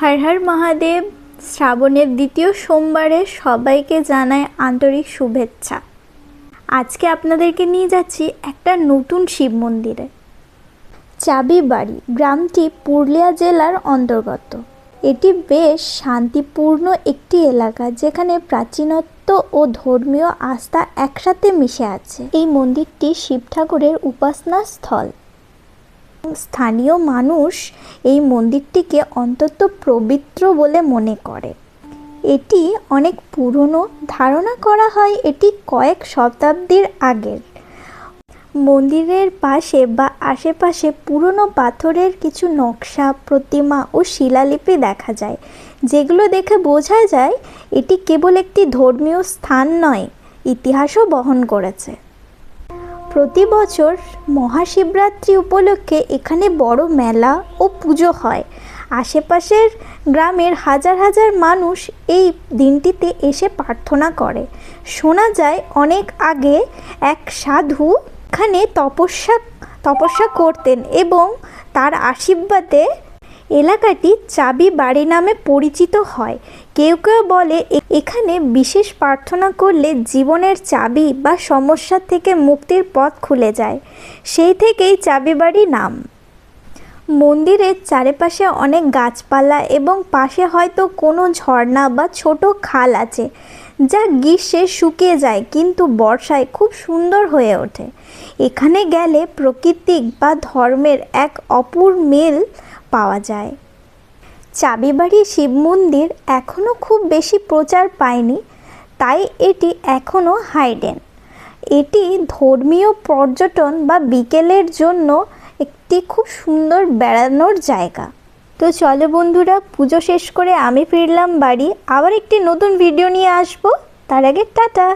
হর হর মহাদেব, শ্রাবণের দ্বিতীয় সোমবারে সবাইকে জানায় আন্তরিক শুভেচ্ছা। আজকে আপনাদেরকে নিয়ে যাচ্ছি একটা নতুন শিব মন্দিরে। চাবিবাড়ি গ্রামটি পুরুলিয়া জেলার অন্তর্গত। এটি বেশ শান্তিপূর্ণ একটি এলাকা যেখানে প্রাচীনত্ব ও ধর্মীয় আস্থা একসাথে মিশে আছে। এই মন্দিরটি শিব ঠাকুরের উপাসনা স্থল স্থানীয় মানুষ এই মন্দিরটিকে অন্তত পবিত্র বলে মনে করে। এটি অনেক পুরনো ধারণা করা হয় এটি কয়েক শতাব্দীর আগের। মন্দিরের পাশে বা আশেপাশে পুরনো পাথরের কিছু নকশা, প্রতিমা ও শিলালিপি দেখা যায়, যেগুলো দেখে বোঝা যায় এটি কেবল একটি ধর্মীয় স্থান নয়, ইতিহাসও বহন করেছে। প্রতি বছর মহাশিবরাত্রি উপলক্ষে এখানে বড় মেলা ও পুজো হয়। আশেপাশের গ্রামের হাজার হাজার মানুষ এই দিনটিতে এসে প্রার্থনা করে। শোনা যায়, অনেক আগে এক সাধু এখানে তপস্যা তপস্যা করতেন এবং তার আশীর্বাদে এলাকাটি চাবি বাড়ি নামে পরিচিত হয়। কেউ কেউ বলে, এখানে বিশেষ প্রার্থনা করলে জীবনের চাবি বা সমস্যা থেকে মুক্তির পথ খুলে যায়। সেই থেকেই চাবি বাড়ি নাম। মন্দিরের চারিপাশে অনেক গাছপালা এবং পাশে হয়তো কোনো ঝর্ণা বা ছোট খাল আছে, যা গ্রীষ্মে শুকিয়ে যায় কিন্তু বর্ষায় খুব সুন্দর হয়ে ওঠে। এখানে গেলে প্রকৃতিক বা ধর্মের এক অপূর মিল পাওয়া যায়। চাবিবাড়ি শিব মন্দির এখনও খুব বেশি প্রচার পায়নি, তাই এটি এখনও হাইডেন। এটি ধর্মীয় পর্যটন বা বিকেলের জন্য একটি খুব সুন্দর বেড়ানোর জায়গা। তো চলো বন্ধুরা, পুজো শেষ করে আমি ফিরলাম বাড়ি। আবার একটি নতুন ভিডিও নিয়ে আসব। তার আগে টাটা!